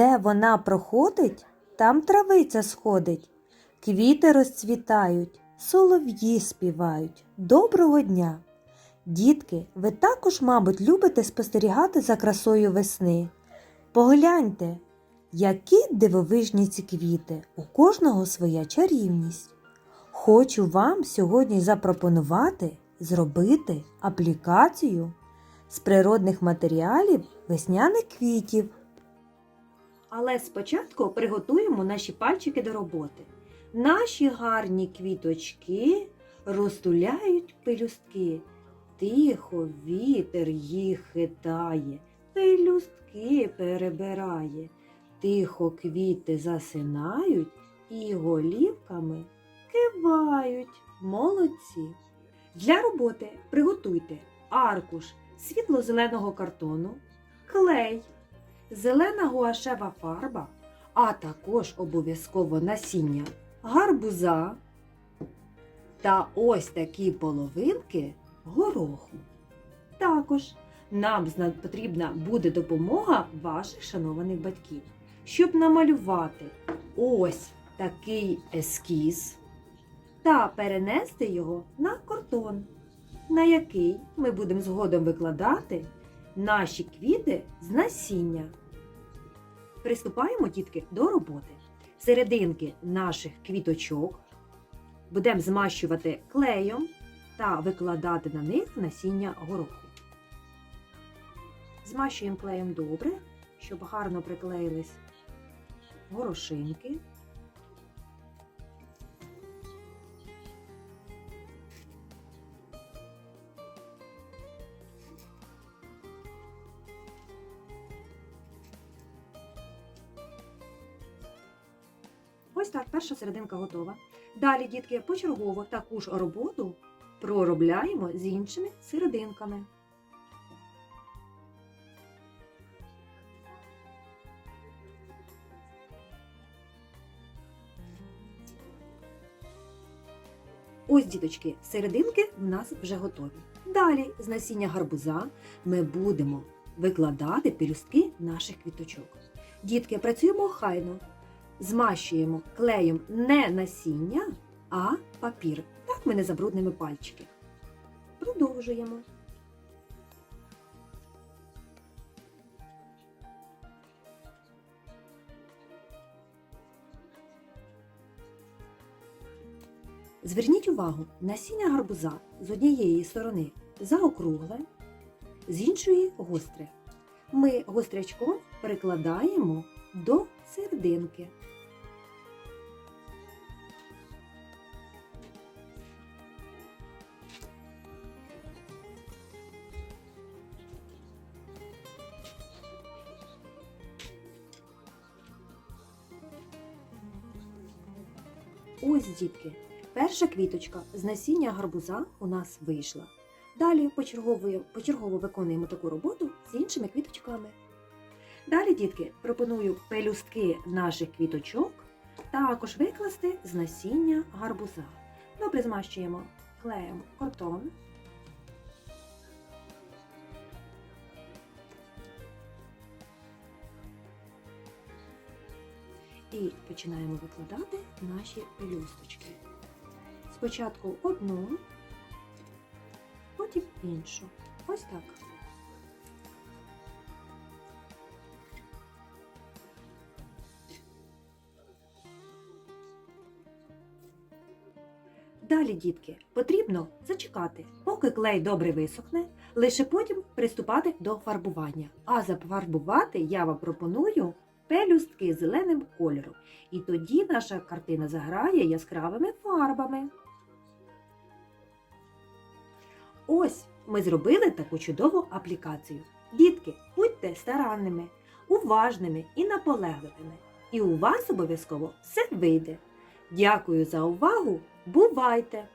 вона проходить, там травиця сходить, квіти розцвітають, солов'ї співають. Доброго дня! Дітки, ви також, мабуть, любите спостерігати за красою весни. Погляньте, які дивовижні ці квіти, у кожного своя чарівність. Хочу вам сьогодні запропонувати зробити аплікацію з природних матеріалів весняних квітів. Але спочатку приготуємо наші пальчики до роботи. Наші гарні квіточки розтуляють пелюстки. Тихо вітер їх хитає, пелюстки перебирає. Тихо квіти засинають і голівками кивають. Молодці. Для роботи приготуйте аркуш світло-зеленого картону, клей, зелена гуашева фарба, а також обов'язково насіння гарбуза та ось такі половинки гороху. Також нам потрібна буде допомога ваших шанованих батьків, щоб намалювати ось такий ескіз та перенести його на картон, на який ми будемо згодом викладати наші квіти з насіння. Приступаємо, дітки, до роботи. Серединки наших квіточок будемо змащувати клеєм та викладати на них насіння гороху. Змащуємо клеєм добре, щоб гарно приклеїлись горошинки. Ось так, перша серединка готова. Далі, дітки, почергово таку ж роботу проробляємо з іншими серединками. Ось, діточки, серединки в нас вже готові. Далі з насіння гарбуза ми будемо викладати пелюстки наших квіточок. Дітки, працюємо хайно. Змащуємо клеєм не насіння, а папір. Так ми не забруднимо пальчики. Продовжуємо. Зверніть увагу, насіння гарбуза з однієї сторони заокругле, з іншої гостре. Ми гострячком прикладаємо до серединки. Ось, дітки, перша квіточка з насіння гарбуза у нас вийшла. Далі почергово, виконуємо таку роботу з іншими квіточками. Далі, дітки, пропоную пелюстки наших квіточок також викласти з насіння гарбуза. Добре змащуємо клеєм картон. І починаємо викладати наші пелюсточки. Спочатку одну, потім іншу. Ось так. Далі, дітки, потрібно зачекати, поки клей добре висохне, лише потім приступати до фарбування. А зафарбувати я вам пропоную пелюстки зеленим кольором. І тоді наша картина заграє яскравими фарбами. Ось ми зробили таку чудову аплікацію. Дітки, будьте старанними, уважними і наполегливими. І у вас обов'язково все вийде. Дякую за увагу! Бувайте!